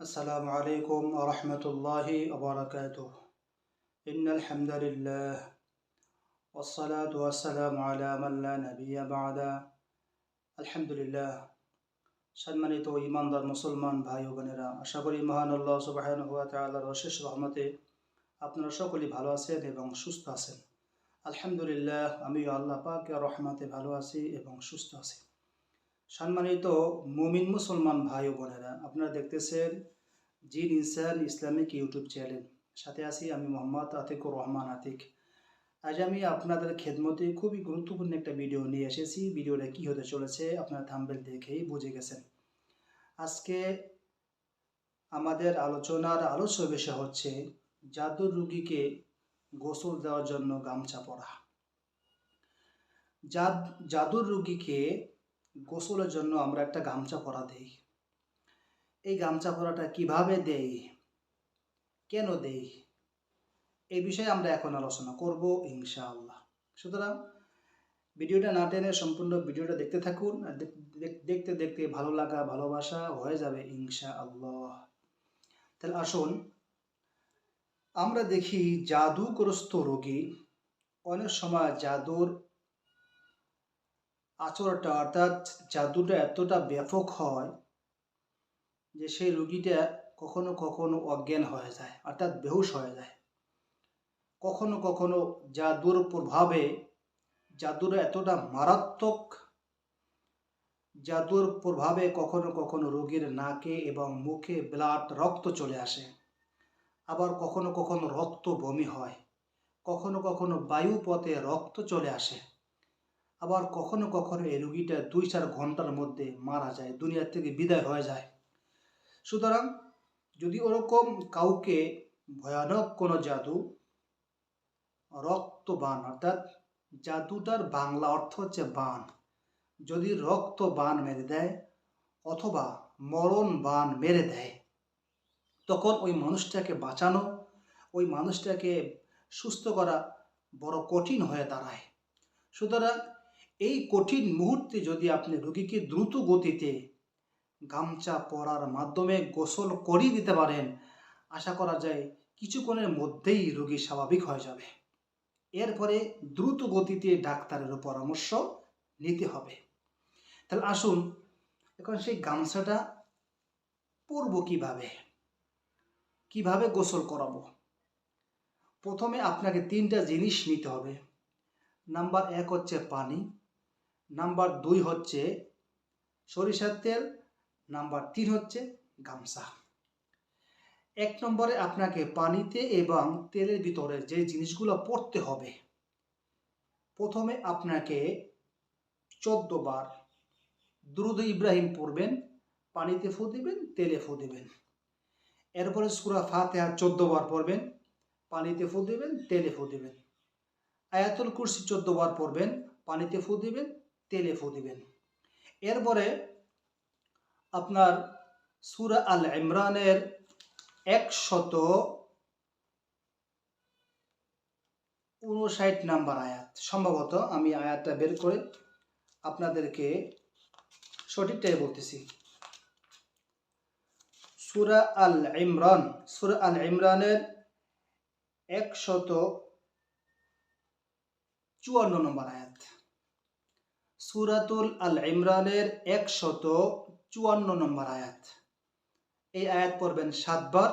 السلام عليكم ورحمة الله وبركاته إن الحمد لله والصلاة والسلام على من لا نبي بعد الحمد لله সম্মানিত ইমানদার মুসলমান ভাই ও বোনেরা আশা করি মহান আল্লাহ সুবাহান হুয়া তাআলার অশেষ রহমতে আপনারা সকলেই ভালো আছেন এবং সুস্থ আছেন আলহামদুলিল্লাহ আমি আল্লাহ পাকের রহমতে ভালো আছি এবং সুস্থ আছি সম্মানিত মুমিন মুসলমান ভাই ও বোনেরা, আপনারা দেখতেছেন জিন ইনসান ইসলামিক ইউটিউব চ্যানেল। সাথে আছি আমি মোহাম্মদ আতিকুর রহমান আতিক। আজ আমি আপনাদের খেদমতে খুবই গুরুত্বপূর্ণ একটা ভিডিও নিয়ে এসেছি। ভিডিওটা কি হতে চলেছে আপনারা থাম্বেল দেখেই বুঝে গেছেন। আজকে আমাদের আলোচনার আলোচ্য বিষয় হচ্ছে জাদুর রুগীকে গোসল দেওয়ার জন্য গামছা পরা। জাদ জাদুর রুগীকে গোসলের জন্য আমরা একটা গামছা পরা দেই। এই গামছা পরাটা কীভাবে দেই? কেন দেই? এই বিষয়ে আমরা এখন আলোচনা করব ইনশাআল্লাহ। সুতরাং ভিডিওটা না টেনে সম্পূর্ণ ভিডিওটা দেখতে থাকুন। দেখতে দেখতে ভালো লাগা, ভালোবাসা হয়ে যাবে ইনশা আল্লাহ তাহলে আসুন, আমরা দেখি জাদুগ্রস্ত রোগী অনেক সময় জাদুর আচরণটা অর্থাৎ জাদুটা এতটা ব্যাপক হয় যে সেই রুগীটা কখনো কখনো অজ্ঞান হয়ে যায়, অর্থাৎ বেহুশ হয়ে যায়। কখনো কখনো জাদুর প্রভাবে জাদুর এতটা মারাত্মক, জাদুর প্রভাবে কখনো কখনো রোগীর নাকে এবং মুখে ব্লাড রক্ত চলে আসে। আবার কখনো কখনো রক্ত বমি হয়, কখনো কখনো বায়ুপথে রক্ত চলে আসে। আবার কখনো কখনো এই রুগীটা দুই চার ঘণ্টার মধ্যে মারা যায়, দুনিয়ার থেকে বিদায় হয়ে যায়। সুতরাং যদি ওরকম কাউকে ভয়ানক কোনো জাদু রক্ত বান অর্থাৎ জাদুটার বাংলা অর্থ হচ্ছে বান। যদি রক্ত বান মেরে দেয় অথবা মরণ বান মেরে দেয়, তখন ওই মানুষটাকে বাঁচানো, ওই মানুষটাকে সুস্থ করা বড় কঠিন হয়ে দাঁড়ায়। সুতরাং এই কঠিন মুহূর্তে যদি আপনি রোগীকে দ্রুত গতিতে গামছা পরার মাধ্যমে গোসল করিয়ে দিতে পারেন, আশা করা যায় কিছুক্ষণের মধ্যেই রোগী স্বাভাবিক হয়ে যাবে। এরপরে দ্রুত গতিতে ডাক্তারের পরামর্শ নিতে হবে। তাহলে আসুন, এখন সেই গামছাটা পরব কীভাবে? কীভাবে গোসল করাবো? প্রথমে আপনাকে তিনটা জিনিস নিতে হবে। নাম্বার এক হচ্ছে পানি। নাম্বার দুই হচ্ছে সরিষার তেল, নাম্বার তিন হচ্ছে গামছা। এক নম্বরে আপনাকে পানিতে এবং তেলের ভিতরে যে জিনিসগুলো পড়তে হবে, প্রথমে আপনাকে চোদ্দ বার দুরুদ ইব্রাহিম পড়বেন, পানিতে ফু দিবেন, তেলে ফু দিবেন। এরপরে সুরা ফাতেহা চোদ্দ বার পড়বেন, পানিতে ফু দিবেন, তেলে ফু দিবেন। আয়াতুল কুরসি চোদ্দ বার পড়বেন, পানিতে ফু দিবেন তেলে ফু দিবেন। এরপরে আপনার সুরা আল ইমরানের একশত উনষাট নাম্বার আয়াত। সম্ভবত আমি আয়াতটা বের করে আপনাদেরকে সঠিকটাই বলতেছি। সুরা আল ইমরান, সুরা আল ইমরানের একশত চুয়ান্ন নম্বর আয়াত। সুরাতুল আল ইমরানের একশত চুয়ান্ন নম্বর আয়াত এই আয়াত পড়বেন সাতবার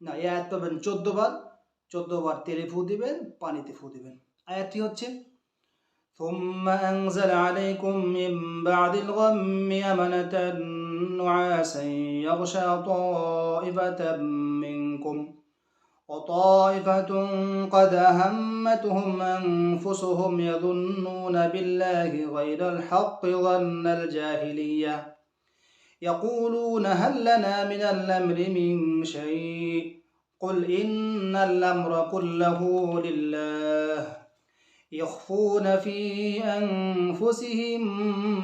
না এই আয়াত পড়বেন চোদ্দ বার চোদ্দ বার তেলে ফু দিবেন পানিতে ফু দিবেন আয়াতটি হচ্ছে ثم أنزل عليكم من بعد الغم أمنة نعاسا يغشى طائفة منكم وطائفة قد أهمتهم أنفسهم يظنون بالله غير الحق ظن الجاهلية. يقولون هل لنا من الأمر من شيء؟ قل إن الأمر كله لله. يخفون في أنفسهم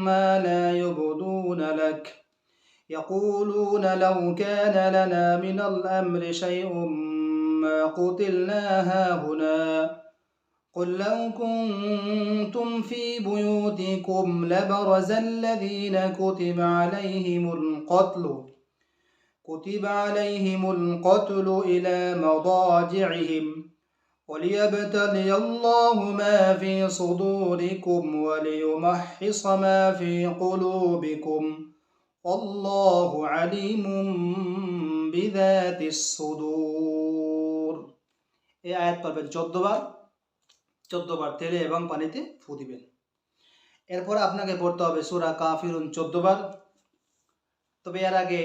ما لا يبدون لك. يقولون لو كان لنا من الأمر شيء ما قتلنا هاهنا. قل لو كنتم في بيوتكم لبرز الذين كتب عليهم القتل كتب عليهم القتل إلى مضاجعهم. وليبتلي الله ما في صدوركم وليمحص ما في قلوبكم. والله عليم بذات الصدور. এই আয়াত পাবেন চোদ্দ বার চোদ্দ বার তেলে এবং পানিতে ফু দিবেন এরপর আপনাকে পড়তে হবে সুরা কাফিরুন চোদ্দ বার তবে এর আগে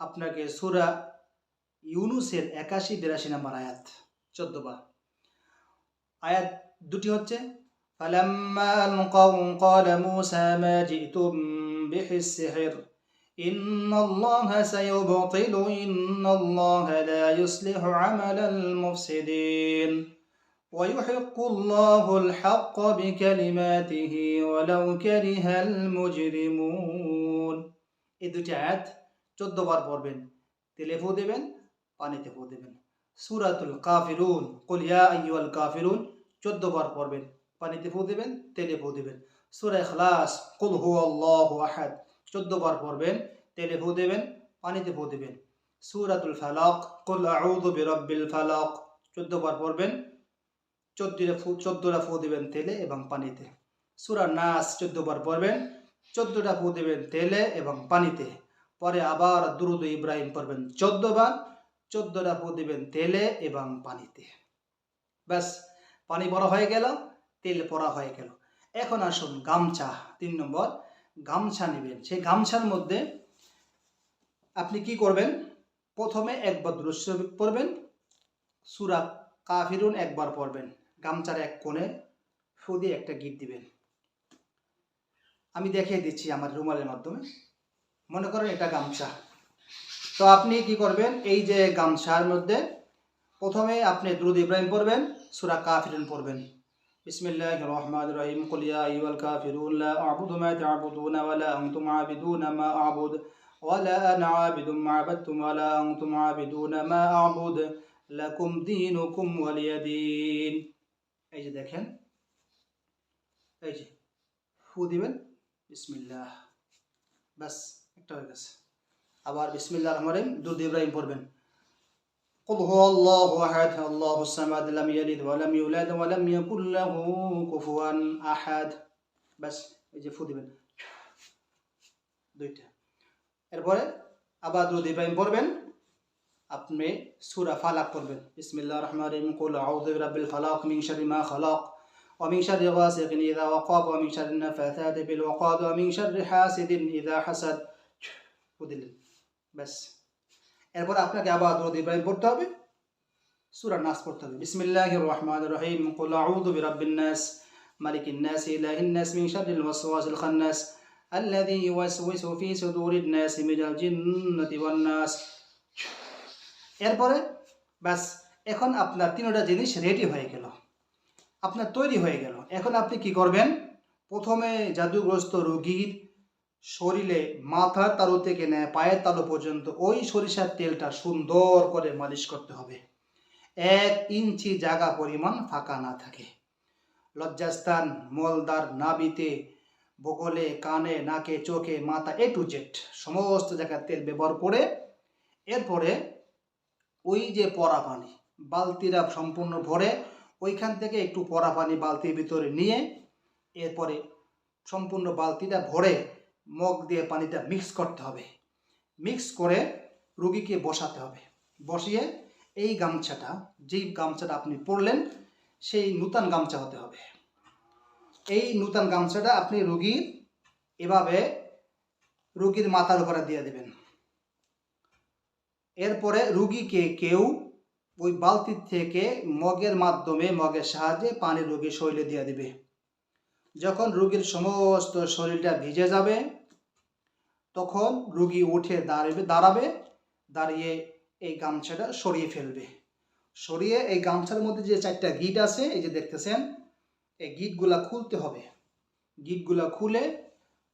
আপনাকে সুরা ইউনুসের একাশি বিরাশি নম্বর আয়াত চোদ্দ বার আয়াত দুটি হচ্ছে فلما ألقوا قال موسى ما جئتم به السحر إن الله سيبطل إن الله لا يصلح عمل المفسدين ويحق الله الحق بكلماته ولو كره المجرمون এই দুটি আয়াত চোদ্দ বার পড়বেন তেলে ফু দেবেন পানিতে ফু দেবেন সুরাতুল কাফিরুন কুল ইয়া আইয়ুহাল কাফিরুন চোদ্দ বার পড়বেন পানিতে ফু দেবেন তেলে ফু দেবেন সূরা ইখলাস কুল হুয়াল্লাহু আহাদ চোদ্দ বার পড়বেন, তেলে ফু দেবেন, পানিতে ফু দেবেন। সূরাতুল ফালাক, কুল আউযু বিরাব্বিল ফালাক, চোদ্দ বার পড়বেন চোদ্দটা ফু চোদ্দটা ফু দেবেন তেলে এবং পানিতে। সুরা নাস চোদ্দ বার পড়বেন চোদ্দটা ফু দেবেন তেলে এবং পানিতে। পরে আবার দুরুদ ইব্রাহিম পড়বেন চোদ্দ বার চোদ্দটা ফু দেবেন তেলে এবং পানিতে। ব্যাস, পানি বড় হয়ে গেল, তেল পড়া হয়ে গেল। এখন আসুন গামছা, তিন নম্বর। গামছা নেবেন। সেই গামছার মধ্যে আপনি কি করবেন? প্রথমে একবার দৃশ্য পড়বেন সুরা কাফিরুন একবার পড়বেন গামছার এক কোণে ফু দিয়ে একটা গিট দিবেন। আমি দেখিয়ে দিচ্ছি আমার রুমালের মাধ্যমে। মনে করেন এটা গামছা। তো আপনি কি করবেন? এই যে গামছার মধ্যে প্রথমে আপনি দ্রুদ ইব্রাহিম পড়বেন সুরা কাফিরুন পড়বেন বিসমিল্লাহ রহমান রহিম কুলিয়া ইউল কাফিরুন লা আবুদু মা তা'বুদুন ওয়া লা আনতুম আবিদুন মা আবুদ ওয়া লা আনা আবিদুম মা আবাদতুম ওয়া লা আনতুম আবিদুন মা আবুদ লাকুম দীনুকুম ওয়ালিয়া দীন এই যে দেখেন, এই যে ফু দিবেন, বিসমিল্লাহ। বাস একটা হয়ে গেছে। আবার বিসমিল্লাহ রহমান রহিম দুরুদ ইব্রাহিম পড়বেন। قل هو الله أحد الله الصمد لم يلد ولم يولد ولم يكن له كفوا أحد বাস এই যে ফু দিবেন দুইটা এরপরে আবার দুরুদ ইব্রাহিম পড়বেন আপনি সূরা ফালাক পড়বেন বিসমিল্লাহির রহমানির রহিম কুল আউযু বিরাব্বিল ফালাক মিন শাররি মা খালাক ومن شر غاسق إذا وقب ومن شر النفاثات بالعقد ومن شر حاسد إذا حسد দিলেন ব্যাস এরপর আপনাকে আবার দরুদ ইব্রাহিম পড়তে হবে সূরা নাস পড়তে হবে বিসমিল্লাহির রহমানির রহিম কুল আউযু বিরাব্বিন নাস মালিকিন নাস ইলাহিন নাস মিন শাররিল ওয়াসওয়াসিল খান্নাস الذي يوسوس في صدور الناس من الجنة والناس এরপরে ব্যাস এখন আপনার তিনটা জিনিস রেডি হয়ে গেল আপনার তৈরি হয়ে গেল এখন আপনি কি করবেন প্রথমে জাদুগ্রস্ত রোগীর শরীরে মাথার তালু থেকে নেয়, পায়ের তালু পর্যন্ত, ওই সরিষার তেলটা সুন্দর করে মালিশ করতে হবে। এক ইঞ্চি জায়গা পরিমাণ ফাঁকা না থাকে। লজ্জাস্থান মলদার নাবিতে বগলে, কানে, নাকে, চোখে, মাথা এ টু জেড সমস্ত জায়গায় তেল ব্যবহার করে এরপরে ওই যে পরা পানি বালতিরা সম্পূর্ণ ভরে ওইখান থেকে একটু পরা পানি বালতির ভিতরে নিয়ে এরপরে সম্পূর্ণ বালতিটা ভরে মগ দিয়ে পানিটা মিক্স করতে হবে। মিক্স করে রুগীকে বসাতে হবে। বসিয়ে এই গামছাটা, যেই গামছাটা আপনি পরলেন, সেই নূতন গামছা হতে হবে। এই নূতন গামছাটা আপনি রুগীর এভাবে রুগীর মাথার উপরে দিয়ে দেবেন। এরপরে রুগীকে কেউ ওই বালতির থেকে মগের মাধ্যমে, মগের সাহায্যে পানি রুগীর শরীরে দিয়ে দেবে। যখন রুগীর সমস্ত শরীরটা ভিজে যাবে তখন রুগী উঠে দাঁড়াবে দাঁড়াবে, দাঁড়িয়ে এই গামছাটা সরিয়ে ফেলবে। সরিয়ে এই গামছার মধ্যে যে চারটা গিট আছে, এই যে দেখতেছেন, এই গিটগুলা খুলতে হবে। গিটগুলা খুলে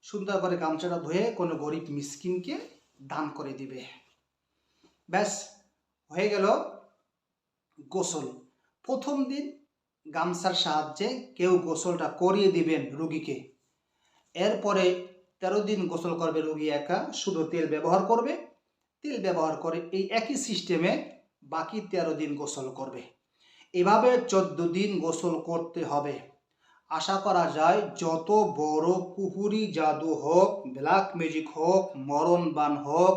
সুন্দর করে গামছাটা ধুয়ে কোনো গরিব মিসকিনকে দান করে দিবে। ব্যাস, হয়ে গেল গোসল। প্রথম দিন গামছার সাহায্যে কেউ গোসলটা করিয়ে দিবেন রুগীকে। এরপরে তেরো দিন গোসল করবে রুগী একা, শুধু তেল ব্যবহার করবে। তেল ব্যবহার করে এই একই সিস্টেমে বাকি তেরো দিন গোসল করবে। এভাবে চোদ্দ দিন গোসল করতে হবে। আশা করা যায় যত বড় কুহুরি জাদু হোক ব্ল্যাক ম্যাজিক হোক, মরণবান হোক,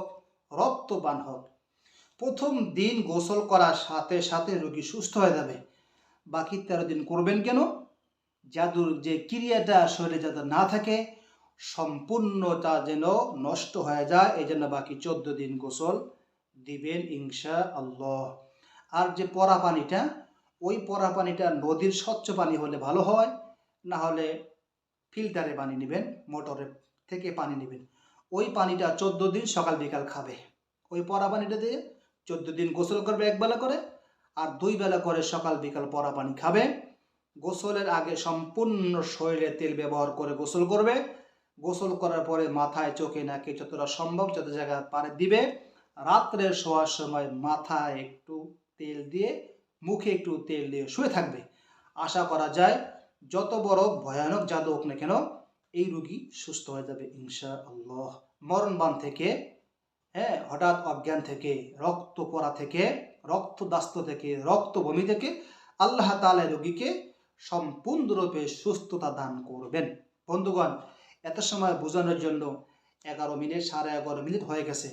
রক্তবান হোক, প্রথম দিন গোসল করার সাথে সাথে রোগী সুস্থ হয়ে যাবে। বাকি তেরো দিন করবেন কেন? জাদুর যে ক্রিয়াটা শরীরে যাতে না থাকে সম্পূর্ণটা যেন নষ্ট হয়ে যায় এই জন্য বাকি চোদ্দ দিন গোসল দিবেন ইনশা আল্লাহ আর যে পরা পানিটা, ওই পরা পানিটা নদীর স্বচ্ছ পানি হলে ভালো হয়, না হলে ফিল্টারে পানি নেবেন মোটরের থেকে পানি নেবেন। ওই পানিটা চোদ্দ দিন সকাল বিকাল খাবে। ওই পরা পানিটা দিয়ে চোদ্দ দিন গোসল করবে একবেলা করে, আর দুই বেলা করে সকাল বিকাল পরা পানি খাবে। গোসলের আগে সম্পূর্ণ শরীরে তেল ব্যবহার করে গোসল করবে। গোসল করার পরে মাথায়, চোখে, নাকে যতটা সম্ভব যত জায়গায় পারে দিবে। রাত্রে শোয়ার সময় মাথায় একটু তেল দিয়ে, মুখে একটু তেল দিয়ে শুয়ে থাকবে। আশা করা যায় যত বড় ভয়ানক জাদু হোক না কেন, এই রুগী সুস্থ হয়ে যাবে ইনশা আল্লাহ মরণবান থেকে হ্যাঁ হঠাৎ অজ্ঞান থেকে, রক্ত পড়া থেকে রক্ত দাস্ত থেকে রক্ত বমি থেকে আল্লাহ তালা রোগীকে সম্পূর্ণরূপে সুস্থতা দান করবেন। বন্ধুগণ এত সময় বোঝানোর জন্য এগারো মিনিট, সাড়ে এগারো মিনিট হয়ে গেছে।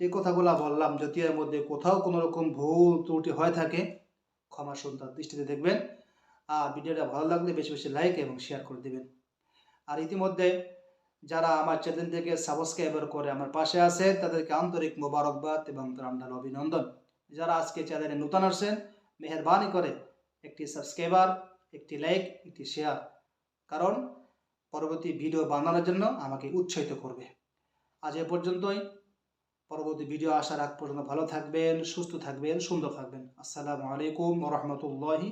যে কথাগুলো বললাম যদি এর মধ্যে কোথাও কোনো রকম ভুল ত্রুটি হয়ে থাকে, ক্ষমা সুন্দর দৃষ্টিতে দেখবেন। আর ভিডিওটা ভালো লাগলে বেশি বেশি লাইক এবং শেয়ার করে দিবেন। আর ইতিমধ্যে যারা আমার চ্যানেল থেকে সাবস্ক্রাইবার করে আমার পাশে আছে তাদেরকে আন্তরিক মোবারকবাদ এবং প্রাণঢাল অভিনন্দন। যারা আজকে চ্যানেলে নতুন আসছেন, মেহরবানি করে একটি সাবস্ক্রাইবার, একটি লাইক, একটি শেয়ার। কারণ পরবর্তী ভিডিও বানানোর জন্য আমাকে উৎসাহিত করবে। আজ এ পর্যন্তই। পরবর্তী ভিডিও আসার আগ পর্যন্ত ভালো থাকবেন, সুস্থ থাকবেন, সুন্দর থাকবেন। আসসালামু আলাইকুম রহমতুল্লাহি